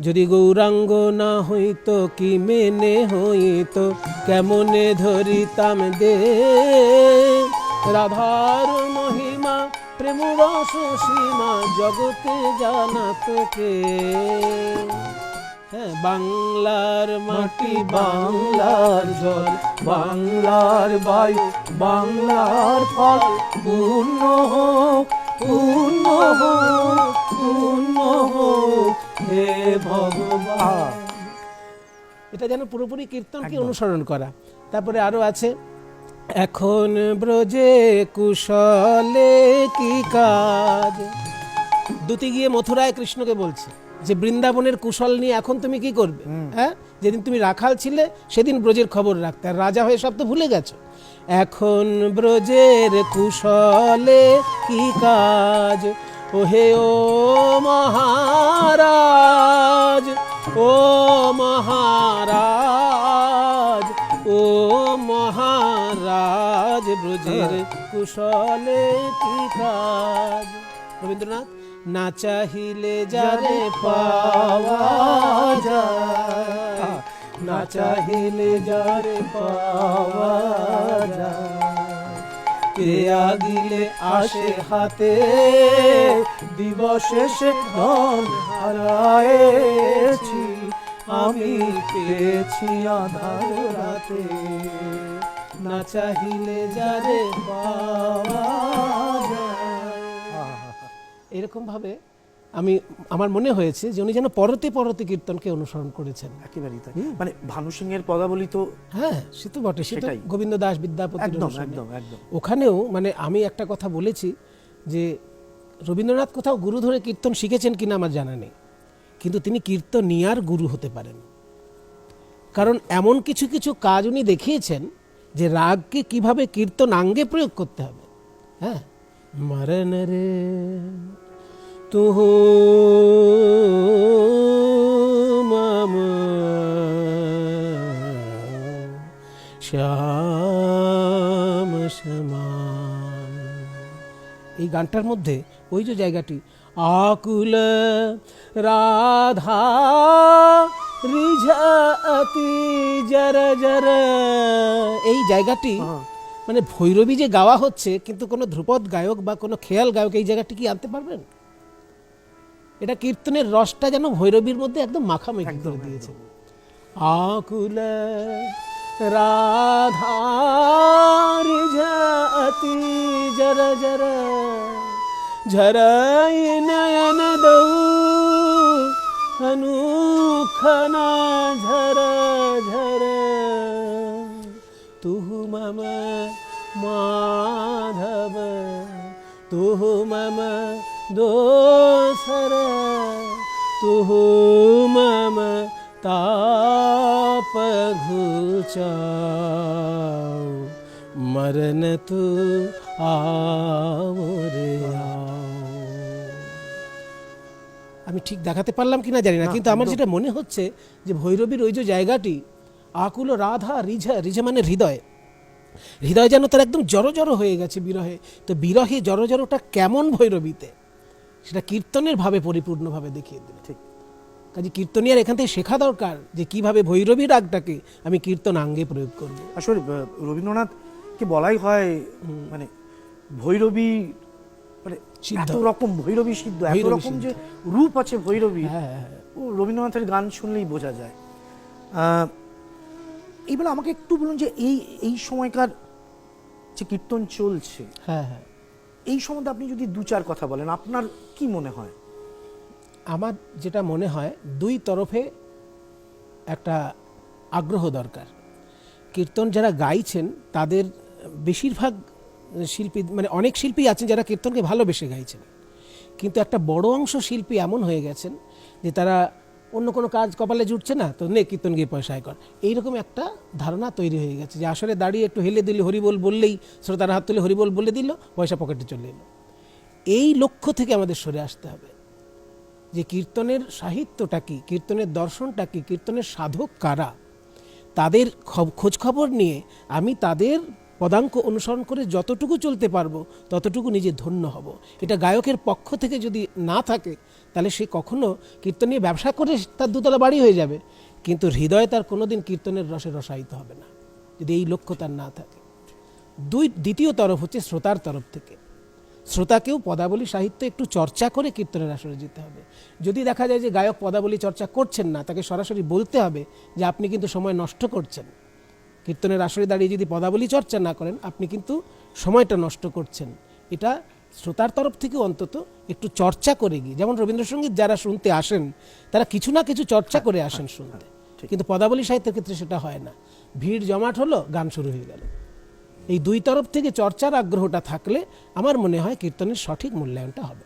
যদি গৌরাঙ্গ না হইতো, কি মেনে হইতো? কেমনে ধরিতাম দে? রাধার মহিমা প্রেম রস সীমা, জগতে জানা তোকে। হ্যাঁ বাংলার মাটি, বাংলার জল, বাংলার বায়ু, বাংলার ফল, পূর্ণ হোক। পূর্ণ হোক পূর্ণ হোক হে ভগবান। এটা যেন পুরোপুরি কীর্তনকে অনুসরণ করা। তারপরে আরও আছে এখন ব্রজে কুশলে কি কাজ? দুটি গিয়ে মথুরায় কৃষ্ণকে বলছে। যে বৃন্দাবনের কুশল নিয়ে এখন তুমি কি করবে? হ্যাঁ? যেদিন তুমি রাখাল ছিলে সেদিন ব্রজের খবর রাখতে। আর রাজা হয়ে সব তো ভুলে গেছো। এখন ব্রজের কুশলে কি কাজ? ওহে ও মহারাজ ও মহারাজ ও মহারাজ ব্রজের কুশলে কি কাজ? রবীন্দ্রনাথ না চাহিলে যারে পাওয়া যায়, না চাহিলে যারে পাওয়া যায়। কে আগিলে আসে হাতে দিবশেষে ধন হারায়েছি, আমি পেয়েছি আধার রাতে। না চাহিলে যারে পাওয়া এরকম ভাবে আমি আমার মনে হয়েছে যে উনি যেন পরতে পরতে কীর্তনকে অনুসরণ করেছেন। একেবারেই তাই। মানে ভানু সিং এর পদাবলী তো হ্যাঁ সে তো বটে সে তো সেটাই। গোবিন্দ দাস বিদ্যাপতি একদম একদম একদম। ওখানেও মানে আমি একটা কথা বলেছি যে রবীন্দ্রনাথ কোথাও গুরু ধরে কীর্তন শিখেছেন কিনা আমার জানা নেই। কিন্তু তিনি কীর্তন কীর্তনিয়ার গুরু হতে পারেন। কারণ এমন কিছু কিছু কাজ উনি দেখিয়েছেন যে রাগকে কীভাবে কীর্তন আঙ্গে প্রয়োগ করতে হবে। হ্যাঁ? মরণ রে তুহু মাম শ্যাম এই গানটার মধ্যে ওই যে জায়গাটি আকুল রাধা রিঝাতি জর জর। এই জায়গাটি মানে ভৈরবী যে গাওয়া হচ্ছে কিন্তু কোনো ধ্রুপদ গায়ক বা কোনো খেয়াল গায়ক এই জায়গাটি কি আনতে পারবেন? এটা কীর্তনের রসটা যেন ভৈরবীর মধ্যে একদম মাখামাখি করে দিয়েছে। আকুল রাধারি জর জর ঝরাই নয়ন দৌ অনুখনা ঝর ঝর। তুহু মম মাধব তুহু মম দোসর তুহু মম তাপ ঘুচাও মরণ তু আও রে আমি ঠিক দেখাতে পারলাম কিনা জানি না কিন্তু আমার যেটা মনে হচ্ছে যে ভৈরবীর ওই যে জায়গাটি আকুল রাধা রিঝা রিঝা মানে হৃদয়। হৃদয় যেন তার একদম জড়ো জড়ো হয়ে গেছে বিরহে। তো বিরহে জড়ো জড়োটা কেমন ভৈরবীতে? সেটা কীর্তনের ভাবে পরিপূর্ণভাবে দেখিয়ে দিল ঠিক। কাজে কীর্তনিয়ার এখান থেকে শেখা দরকার যে কীভাবে ভৈরবী রাগটাকে আমি কীর্তন আঙ্গে প্রয়োগ করব। আসলে রবীন্দ্রনাথকে বলাই হয় মানে ভৈরবী মানে সিদ্ধ। এত রকম ভৈরবী সিদ্ধ এত রকম যে রূপ আছে ভৈরবী হ্যাঁ হ্যাঁ। ও রবীন্দ্রনাথের গান শুনলেই বোঝা যায়। আহ, এইবার আমাকে একটু বলুন যে এই এই সময়কার যে কীর্তন চলছে হ্যাঁ হ্যাঁ। এই সম্বন্ধে আপনি যদি দু চার কথা বলেন, আপনার কি মনে হয়? আমার যেটা মনে হয়, দুই তরফে একটা আগ্রহ দরকার। কীর্তন যারা গাইছেন, তাদের বেশিরভাগ শিল্পী মানে অনেক শিল্পী আছেন যারা কীর্তনকে ভালোবেসে গাইছেন। কিন্তু একটা বড় অংশ শিল্পী এমন হয়ে গেছেন যে তারা অন্য কোনো কাজ কপালে জুটছে না, তো নে কীর্তন গিয়ে পয়সায় কর। এইরকম একটা ধারণা তৈরি হয়ে গেছে যে আসলে দাঁড়িয়ে একটু হেলে দিলে হরিবোল বললেই, শ্রোতার হাত তুলে হরিবোল বলে দিল, পয়সা পকেটে চলে এলো। এই লক্ষ্য থেকে আমাদের সরে আসতে হবে যে কীর্তনের সাহিত্যটা কি, কীর্তনের দর্শনটা কি, কীর্তনের সাধক কারা? তাদের খোঁজ খবর নিয়ে আমি তাদের পদাঙ্ক অনুসরণ করে যতটুকু চলতে পারব, ততটুকু নিজে ধন্য হব। এটা গায়কের পক্ষ থেকে যদি না থাকে, তাহলে সে কখনো কীর্তন নিয়ে ব্যবসা করে তার দুতলা বাড়ি হয়ে যাবে। কিন্তু হৃদয়ে তার কোনোদিন কীর্তনের রসে রসায়িত হবে না, যদি এই লক্ষ্য তার না থাকে। দুই, দ্বিতীয় তরফ হচ্ছে শ্রোতার তরফ থেকে। শ্রোতাকেও পদাবলী সাহিত্য একটু চর্চা করে কীর্তনের আসরে যেতে হবে। যদি দেখা যায় যে গায়ক পদাবলী চর্চা করছেন না, তাকে সরাসরি বলতে হবে যে আপনি কিন্তু সময় নষ্ট করছেন। কীর্তনের আসরে দাঁড়িয়ে যদি পদাবলী চর্চা না করেন আপনি কিন্তু সময়টা নষ্ট করছেন। এটা শ্রোতার তরফ থেকে অন্তত একটু চর্চা করে গিয়ে যেমন রবীন্দ্রসঙ্গীত যারা শুনতে আসেন তারা কিছু না কিছু চর্চা করে আসেন শুনতে। কিন্তু পদাবলী সাহিত্যের ক্ষেত্রে সেটা হয় না। ভিড় জমাট হলো গান শুরু হয়ে গেল। এই দুই তরফ থেকে চর্চার আগ্রহটা থাকলে আমার মনে হয় কীর্তনের সঠিক মূল্যায়নটা হবে।